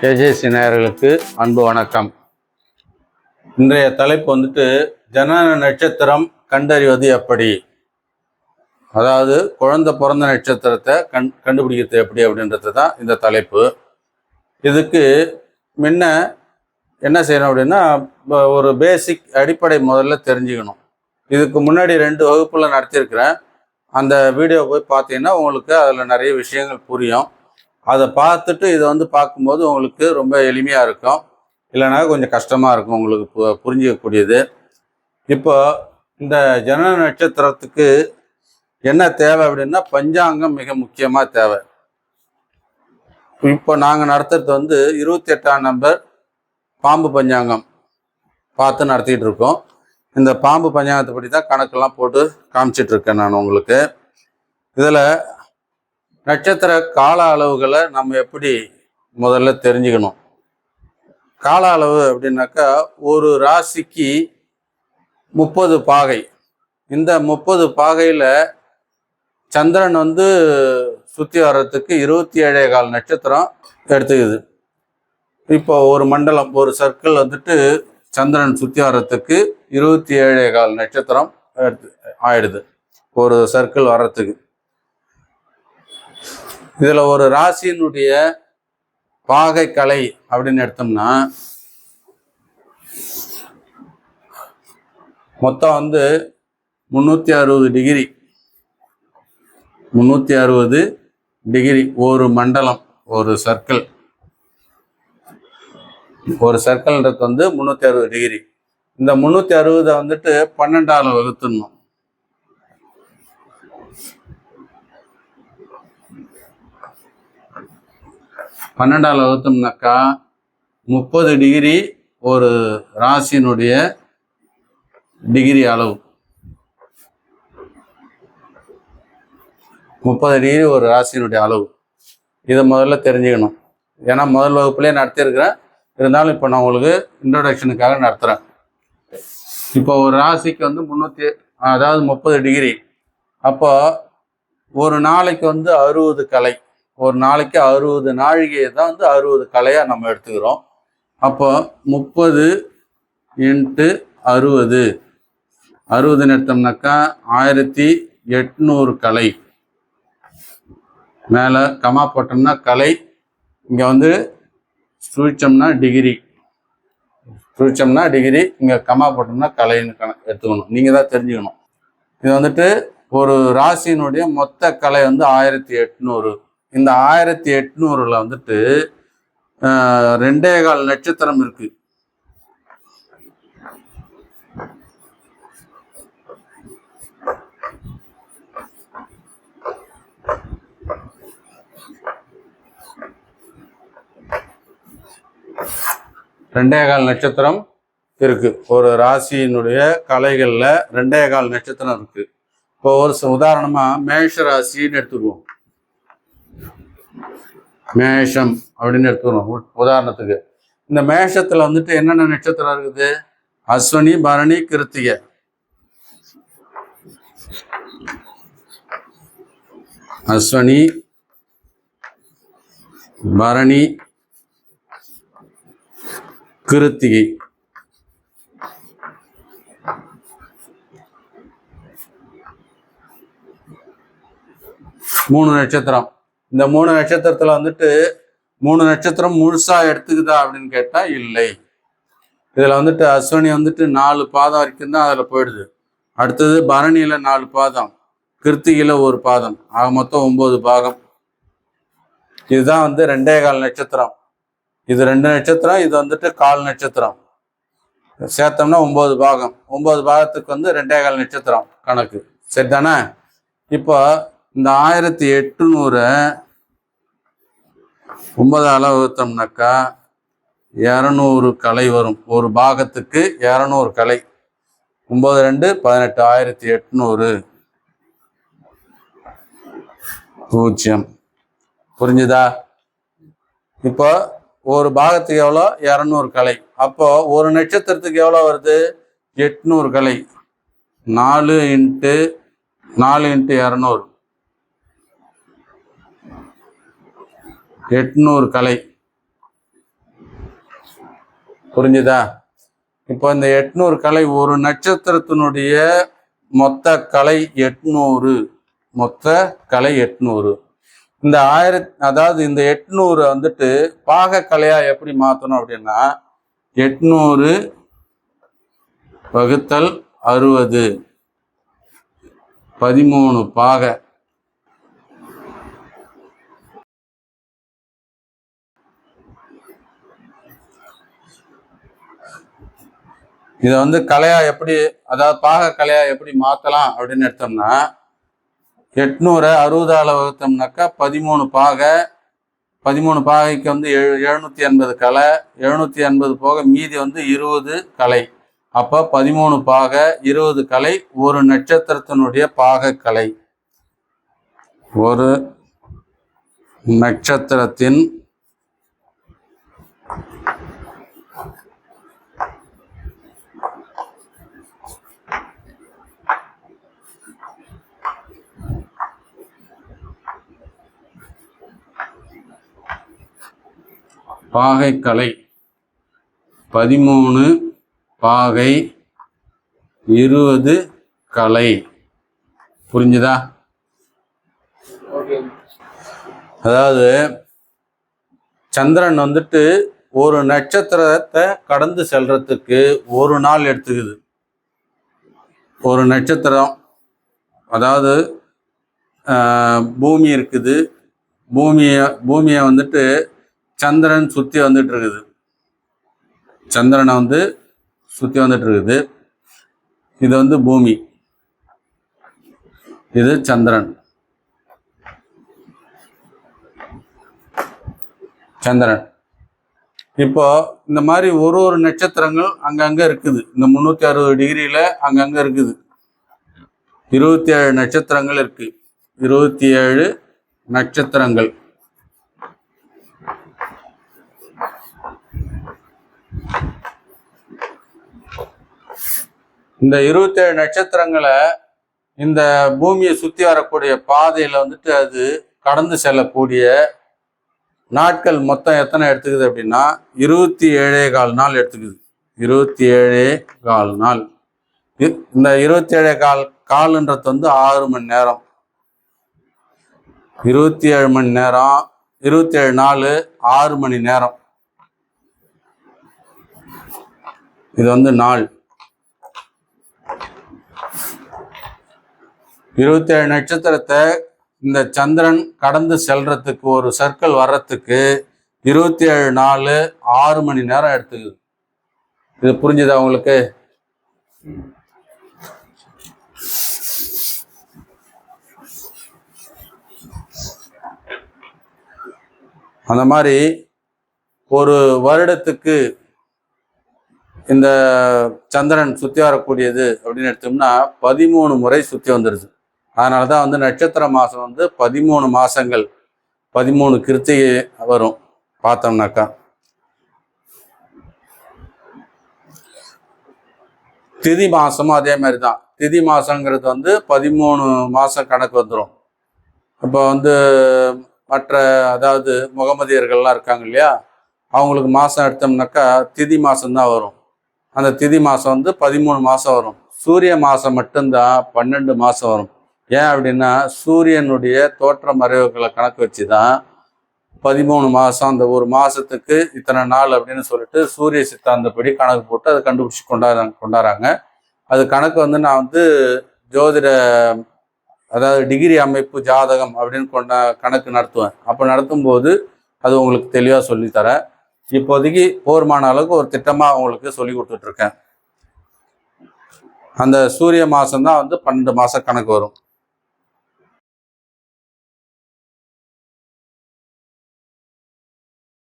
KJC நேயர்களுக்கு அன்பு வணக்கம். இன்றைய தலைப்பு வந்துட்டு ஜனன நட்சத்திரம் கண்டறிவது எப்படி? அதாவது குழந்தை பிறந்த நட்சத்திரத்தை கண் கண்டுபிடிக்கிறது எப்படி அப்படின்றது தான் இந்த தலைப்பு. இதுக்கு முன்ன என்ன செய்யணும் அப்படின்னா ஒரு பேசிக் அடிப்படை முதல்ல தெரிஞ்சுக்கணும். இதுக்கு முன்னாடி ரெண்டு வகுப்புல நடத்தியிருக்கிறேன் அந்த வீடியோ போய் பார்த்தீங்கன்னா உங்களுக்கு அதில் நிறைய விஷயங்கள் புரியும். அதை பார்த்துட்டு இதை வந்து பார்க்கும்போது உங்களுக்கு ரொம்ப எளிமையாக இருக்கும். இல்லைனா கொஞ்சம் கஷ்டமாக இருக்கும் உங்களுக்கு பு- புரிஞ்சிக்கக்கூடியது. இப்போ இந்த ஜன நட்சத்திரத்துக்கு என்ன தேவை அப்படின்னா பஞ்சாங்கம் மிக முக்கியமாக தேவை. இப்போ நாங்கள் நடத்துறது வந்து இருபத்தி எட்டாம் நம்பர் பாம்பு பஞ்சாங்கம் பார்த்து நடத்திட்டு இருக்கோம். இந்த பாம்பு பஞ்சாங்கத்தை படி தான் கணக்கெல்லாம் போட்டு காமிச்சிட்டு இருக்கேன் நான் உங்களுக்கு. இதில் நட்சத்திர கால அளவுகளை நம்ம எப்படி முதல்ல தெரிஞ்சுக்கணும். கால அளவு அப்படின்னாக்கா ஒரு ராசிக்கு முப்பது பாகை. இந்த முப்பது பாகையில் சந்திரன் வந்து சுற்றி வர்றதுக்கு இருபத்தி ஏழே கால் நட்சத்திரம் எடுத்துக்குது. இப்போ ஒரு மண்டலம் ஒரு சர்க்கிள் வந்துட்டு சந்திரன் சுற்றி இருபத்தி ஏழே கால் நட்சத்திரம் ஆயிடுது. ஒரு சர்க்கிள் வர்றதுக்கு. இதில் ஒரு ராசியினுடைய பாகை கலை அப்படின்னு எடுத்தோம்னா மொத்தம் வந்து முந்நூற்றி அறுபது டிகிரி முந்நூற்றி அறுபது டிகிரி ஒரு மண்டலம் ஒரு சர்க்கிள் ஒரு சர்க்கிள்ன்றது வந்து முந்நூற்றி அறுபது டிகிரி இந்த முந்நூற்றி அறுபதை வந்துட்டு பன்னெண்டால் வகுத்துடணும். பன்னெண்டால் வகுத்தோம்னாக்கா முப்பது டிகிரி ஒரு ராசியினுடைய டிகிரி அளவு. முப்பது டிகிரி ஒரு ராசியினுடைய அளவு. இதை முதல்ல தெரிஞ்சுக்கணும். ஏன்னா முதல் வகுப்புலேயே நடத்தியிருக்கிறேன் இருந்தாலும் இப்போ நான் உங்களுக்கு இன்ட்ரொடக்ஷனுக்காக நடத்துகிறேன் இப்போ ஒரு ராசிக்கு வந்து முந்நூற்றி அதாவது முப்பது டிகிரி அப்போ ஒரு நாளைக்கு வந்து அறுபது கலை. ஒரு நாளைக்கு அறுபது நாழிகையை தான் வந்து அறுபது கலையாக நம்ம எடுத்துக்கிறோம். அப்போ முப்பது இன்ட்டு அறுபது. அறுபதுன்னு எடுத்தோம்னாக்கா ஆயிரத்தி எட்நூறு கலை. மேலே கமா போட்டோம்னா கலை. இங்கே வந்து சுழிச்சோம்னா டிகிரி சுழிச்சோம்னா டிகிரி இங்கே கமா போட்டோம்னா கலைன்னு கண எடுத்துக்கணும். நீங்கள் தான் தெரிஞ்சுக்கணும். இது வந்துட்டு ஒரு ராசியினுடைய மொத்த கலை வந்து ஆயிரத்தி எட்நூறு. இந்த ஆயிரத்தி எட்நூறில் வந்துட்டு ரெண்டே கால் நட்சத்திரம் இருக்குது ரெண்டே கால் நட்சத்திரம் இருக்குது ஒரு ராசியினுடைய கலைகளில் ரெண்டே கால் நட்சத்திரம் இருக்குது இப்போ ஒரு உதாரணமாக மேஷ ராசின்னு எடுத்துக்குவோம். மேஷம் அப்படின்னு எடுத்துக்கணும். உதாரணத்துக்கு. இந்த மேஷத்தில் வந்துட்டு என்னென்ன நட்சத்திரம் இருக்குது? அஸ்வினி பரணி கிருத்திகை. அஸ்வினி பரணி கிருத்திகை. மூணு நட்சத்திரம். இந்த மூணு நட்சத்திரத்துல வந்துட்டு மூணு நட்சத்திரம் முழுசா எடுத்துக்குதா அப்படின்னு கேட்டா இல்லை. இதுல வந்துட்டு அஸ்வினி வந்துட்டு நாலு பாதம் வரைக்கும் தான் அதுல போயிடுது. அடுத்தது பரணியில நாலு பாதம் கிருத்திகையில ஒரு பாதம். ஆக மொத்தம் ஒன்பது பாகம். இதுதான் வந்து ரெண்டே கால் நட்சத்திரம். இது ரெண்டு நட்சத்திரம் இது வந்துட்டு கால் நட்சத்திரம். சேர்த்தோம்னா ஒன்பது பாகம். ஒன்பது பாகத்துக்கு வந்து ரெண்டே கால் நட்சத்திரம் கணக்கு. சரி தானே? இப்போ இந்த ஆயிரத்தி எட்டுநூறு ஒன்பதால வகுத்தோம்னாக்கா இரநூறு கலை வரும். ஒரு பாகத்துக்கு இரநூறு கலை. ஒன்பது ரெண்டு பதினெட்டு ஆயிரத்தி எட்நூறு. பூஜ்ஜியம். புரிஞ்சுதா? இப்போ ஒரு பாகத்துக்கு எவ்வளோ? இரநூறு கலை. அப்போ ஒரு நட்சத்திரத்துக்கு எவ்வளோ வருது? எட்நூறு கலை. நாலு இன்ட்டு நாலு இன்ட்டு இரநூறு. எட்நூறு கலை. புரிஞ்சுதா? இப்போ இந்த எட்நூறு கலை ஒரு நட்சத்திரத்தினுடைய மொத்த கலை எட்நூறு. மொத்த கலை எட்நூறு. இந்த ஆயிரத் அதாவது இந்த எட்நூறு வந்துட்டு பாகக்கலையா எப்படி மாற்றணும் அப்படின்னா எட்நூறு வகுத்தல் அறுபது. பதிமூணு பாக. இதை வந்து கலையா எப்படி அதாவது பாக கலையா எப்படி மாத்தலாம் அப்படின்னு எடுத்தோம்னா எட்நூறு அறுபதால வகுத்தோம்னாக்கா பதிமூணு பாகை பதிமூணு பாகைக்கு வந்து எழு எழுநூத்தி எண்பது கலை எழுநூத்தி எண்பது போக மீதி வந்து இருபது கலை. அப்போ பதிமூணு பாகை இருபது கலை ஒரு நட்சத்திரத்தினுடைய பாகக்கலை கலை. ஒரு நட்சத்திரத்தின் பாகை கலை பதிமூணு பாகை இருபது கலை. புரிஞ்சுதா? அதாவது சந்திரன் வந்துட்டு ஒரு நட்சத்திரத்தை கடந்து செல்றதுக்கு ஒரு நாள் எடுத்துக்குது. ஒரு நட்சத்திரம். அதாவது பூமி இருக்குது. பூமியை பூமியை வந்துட்டு சந்திரன் சுற்றி வந்துட்டு இருக்குது சந்திரனை வந்து சுற்றி வந்துட்டு இருக்குது இது வந்து பூமி. இது சந்திரன். சந்திரன். இப்போ இந்த மாதிரி ஒரு ஒரு நட்சத்திரங்கள் அங்கங்கே இருக்குது. இந்த முந்நூற்றி அறுபது டிகிரியில் அங்கங்கே இருக்குது. இருபத்தி ஏழு நட்சத்திரங்கள் இருக்குது இருபத்தி ஏழு நட்சத்திரங்கள். இந்த இருபத்தேழு நட்சத்திரங்களை இந்த பூமியை சுற்றி வரக்கூடிய பாதையில் வந்துட்டு அது கடந்து செல்லக்கூடிய நாட்கள் மொத்தம் எத்தனை எடுத்துக்குது அப்படின்னா இருபத்தி ஏழே கால் நாள் எடுத்துக்குது. இருபத்தி ஏழே கால் நாள். இந்த இருபத்தி ஏழே கால் கால்ன்றது வந்து ஆறு மணி நேரம். இருபத்தி ஏழு மணி நேரம் இருபத்தி ஏழு நாள் ஆறு மணி நேரம். இது வந்து நாள். இருபத்தேழு நட்சத்திரத்தை இந்த சந்திரன் கடந்து செல்றதுக்கு ஒரு சர்க்கிள் வர்றதுக்கு இருபத்தி ஏழு நாள் ஆறு மணி நேரம் எடுத்துக்குது. இது புரிஞ்சுதா உங்களுக்கு? அந்த மாதிரி ஒரு வருடத்துக்கு இந்த சந்திரன் சுற்றி வரக்கூடியது அப்படின்னு எடுத்தோம்னா பதிமூணு முறை சுற்றி வந்துடுது அதனால தான் வந்து நட்சத்திர மாதம் வந்து பதிமூணு மாதங்கள் பதிமூணு கிருத்திகை வரும் பார்த்தோம்னாக்கா. திதி மாதமும் அதே மாதிரி தான் திதி மாதங்கிறது வந்து பதிமூணு மாதம் கணக்கு வந்துடும் இப்போ வந்து மற்ற அதாவது முகமதியர்கள்லாம் இருக்காங்க இல்லையா? அவங்களுக்கு மாதம் எடுத்தோம்னாக்கா திதி மாதம்தான் வரும். அந்த திதி மாதம் வந்து பதிமூணு மாதம் வரும். சூரிய மாதம் மட்டும்தான் பன்னெண்டு மாதம் வரும். ஏன் அப்படின்னா சூரியனுடைய தோற்ற மறைவுகளை கணக்கு வச்சு தான் பதிமூணு மாதம் அந்த ஒரு மாதத்துக்கு இத்தனை நாள் அப்படின்னு சொல்லிட்டு சூரிய சித்தாந்தப்படி கணக்கு போட்டு அதை கண்டுபிடிச்சி கொண்டாடுறாங்க கொண்டாடுறாங்க. அது கணக்கு வந்து நான் வந்து ஜோதிட அதாவது டிகிரி அமைப்பு ஜாதகம் அப்படின்னு கொண்ட கணக்கு நடத்துவேன். அப்போ நடத்தும்போது அது உங்களுக்கு தெளிவாக சொல்லித்தரேன். இப்போதைக்கு போர்மான அளவுக்கு ஒரு திட்டமாக உங்களுக்கு சொல்லி கொடுத்துட்ருக்கேன் அந்த சூரிய மாதம் தான் வந்து பன்னெண்டு மாதம் கணக்கு வரும்.